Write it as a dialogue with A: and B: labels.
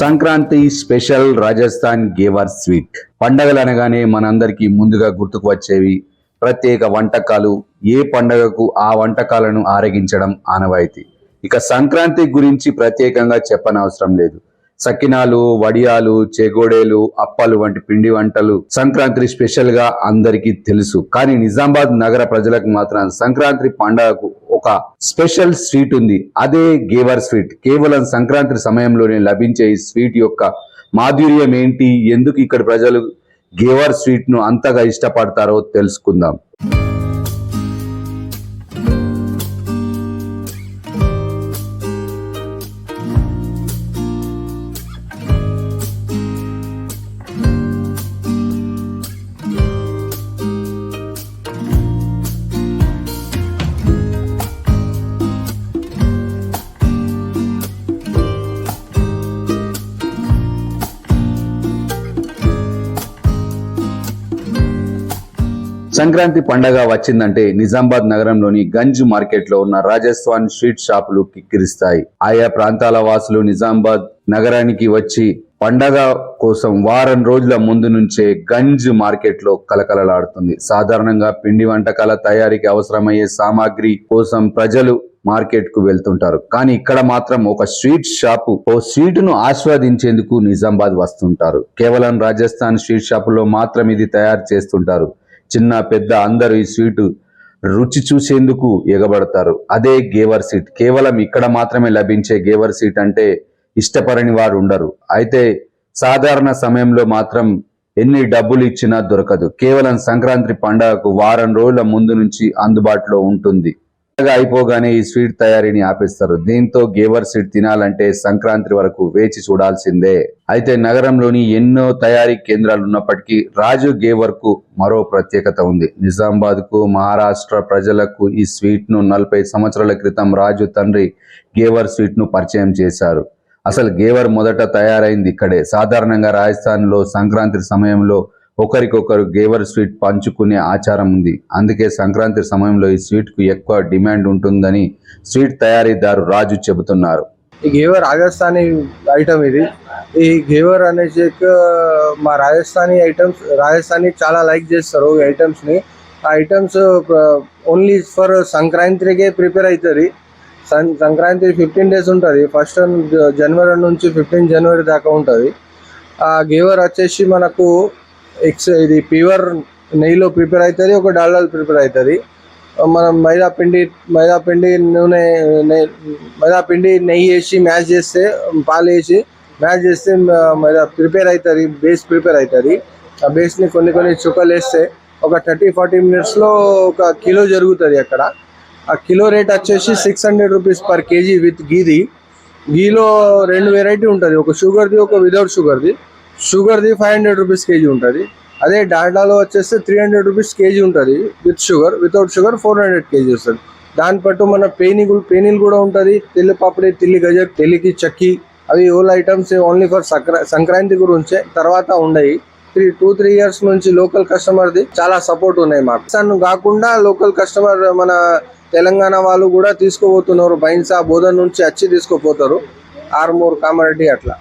A: Sankranti special Rajasthan Ghevar sweet. పండగలు అనగానే మనందరికీ ముందుగా గుర్తుకు వచ్చేవి ప్రత్యేక వంటకాలు. ఏ పండగకు ఆ వంటకాలను ఆరగించడం ఆనవాయితీ. ఇక సంక్రాంతి గురించి ప్రత్యేకంగా చెప్పనవసరం లేదు. సకినాలు వడియాలు చెగోడేలు అప్పాలు వంటి పిండి వంటలు సంక్రాంతి స్పెషల్గా అందరికీ తెలుసు. కానీ నిజామాబాద్ నగర ప్రజలకు మాత్రం సంక్రాంతి పండగకు ఒక స్పెషల్ స్వీట్ ఉంది. అదే గేవర్ స్వీట్. కేవలం సంక్రాంతి సమయంలోనే లభించే ఈ స్వీట్ యొక్క మాధుర్యం ఏంటి? ఎందుకు ఇక్కడ ప్రజలు గేవర్ స్వీట్ను అంతగా ఇష్టపడతారో తెలుసుకుందాం. సంక్రాంతి పండగ వచ్చిందంటే నిజామాబాద్ నగరంలోని గంజ్ మార్కెట్లో ఉన్న రాజస్థాన్ స్వీట్ షాపులు కిక్కిరిస్తాయి. ఆయా ప్రాంతాల వాసులు నిజామాబాద్ నగరానికి వచ్చి పండగ కోసం వారం రోజుల ముందు నుంచే గంజ్ మార్కెట్లో కలకలలాడుతుంది. సాధారణంగా పిండి వంటకాల తయారీకి అవసరమయ్యే సామాగ్రి కోసం ప్రజలు మార్కెట్కు వెళ్తుంటారు. కానీ ఇక్కడ మాత్రం ఒక స్వీట్ షాపు ఓ స్వీట్ను ఆస్వాదించేందుకు నిజామాబాద్ వస్తుంటారు. కేవలం రాజస్థాన్ స్వీట్ షాపులో మాత్రం ఇది తయారు చేస్తుంటారు. చిన్న పెద్ద అందరూ ఈ స్వీటు రుచి చూసేందుకు ఎగబడతారు. అదే గేవర్ సీట్. కేవలం ఇక్కడ మాత్రమే లభించే గేవర్ సీట్ అంటే ఇష్టపడని వారు ఉండరు. అయితే సాధారణ సమయంలో మాత్రం ఎన్ని డబ్బులు ఇచ్చినా దొరకదు. కేవలం సంక్రాంతి పండగకు వారం రోజుల ముందు నుంచి అందుబాటులో ఉంటుంది. అయిపోగానే ఈ స్వీట్ తయారీని ఆపేస్తారు. దీంతో గేవర్ స్వీట్ తినాలంటే సంక్రాంతి వరకు వేచి చూడాల్సిందే. అయితే నగరంలోని ఎన్నో తయారీ కేంద్రాలు ఉన్నప్పటికీ రాజు గేవర్కు మరో ప్రత్యేకత ఉంది. నిజామాబాద్కు మహారాష్ట్ర ప్రజలకు ఈ స్వీట్ను నలభై సంవత్సరాల క్రితం రాజు తండ్రి గేవర్ స్వీట్ను పరిచయం చేశారు. అసలు గేవర్ మొదట తయారైంది ఇక్కడే. సాధారణంగా రాజస్థాన్లో సంక్రాంతి సమయంలో ఒకరికొకరు గేవర్ స్వీట్ పంచుకునే ఆచారం ఉంది. అందుకే సంక్రాంతి సమయంలో ఈ స్వీట్కు ఎక్కువ డిమాండ్ ఉంటుందని స్వీట్ తయారీదారు రాజు చెబుతున్నారు.
B: ఈ గేవర్ రాజస్థానీ ఐటమ్ ఇది. ఈ గేవర్ అనేసి మా రాజస్థానీ ఐటమ్స్ రాజస్థానీ చాలా లైక్ చేస్తారు ఈ ఐటమ్స్ని. ఆ ఐటమ్స్ ఓన్లీ ఫర్ సంక్రాంతికే ప్రిపేర్ అవుతుంది. సం సంక్రాంతి ఫిఫ్టీన్ డేస్ ఉంటుంది. ఫస్ట్ జనవరి నుంచి ఫిఫ్టీన్ జనవరి దాకా ఉంటుంది. ఆ గేవర్ వచ్చేసి మనకు ఎక్స్ ఇది ప్యూర్ నెయ్యిలో ప్రిపేర్ అవుతుంది ఒక డాల్డాలో ప్రిపేర్ అవుతుంది. మనం మైదా పిండి మైదా పిండి నూనె నెయ్యి మైదా పిండి నెయ్యి వేసి మ్యాష్ చేస్తే పాలు వేసి మ్యాష్ చేస్తే మైదా ప్రిపేర్ అవుతుంది బేస్ ప్రిపేర్ అవుతుంది. ఆ బేస్ని కొన్ని కొన్ని చుక్కలు వేస్తే ఒక థర్టీ ఫార్టీ మినిట్స్లో ఒక కిలో జరుగుతుంది అక్కడ. ఆ కిలో రేట్ వచ్చేసి six hundred rupees per kg with గీది. గీలో రెండు వెరైటీ ఉంటుంది ఒక షుగర్ది ఒక విదౌట్ షుగర్ది. షుగర్ది ఫైవ్ హండ్రెడ్ రూపీస్ కేజీ ఉంటుంది. అదే డాల్డాలో వచ్చేస్తే త్రీ హండ్రెడ్ రూపీస్ కేజీ ఉంటుంది with sugar. Without sugar four hundred kg వస్తుంది. దాని పట్టు మన పేని పేనీలు కూడా ఉంటుంది. తెల్లి పాపడి తిల్లి గజక్ తెల్లికి చక్కి అవి all items only for Sankranti గురించే తర్వాత ఉండయి. త్రీ టూ త్రీ ఇయర్స్ నుంచి లోకల్ కస్టమర్ది చాలా సపోర్ట్ ఉన్నాయి మాకు. సన్ కాకుండా లోకల్ కస్టమర్ మన తెలంగాణ వాళ్ళు కూడా తీసుకోబోతున్నారు. బైన్సా బోధన్ నుంచి వచ్చి తీసుకోపోతారు. ఆర్మూర్ కామారెడ్డి అట్లా.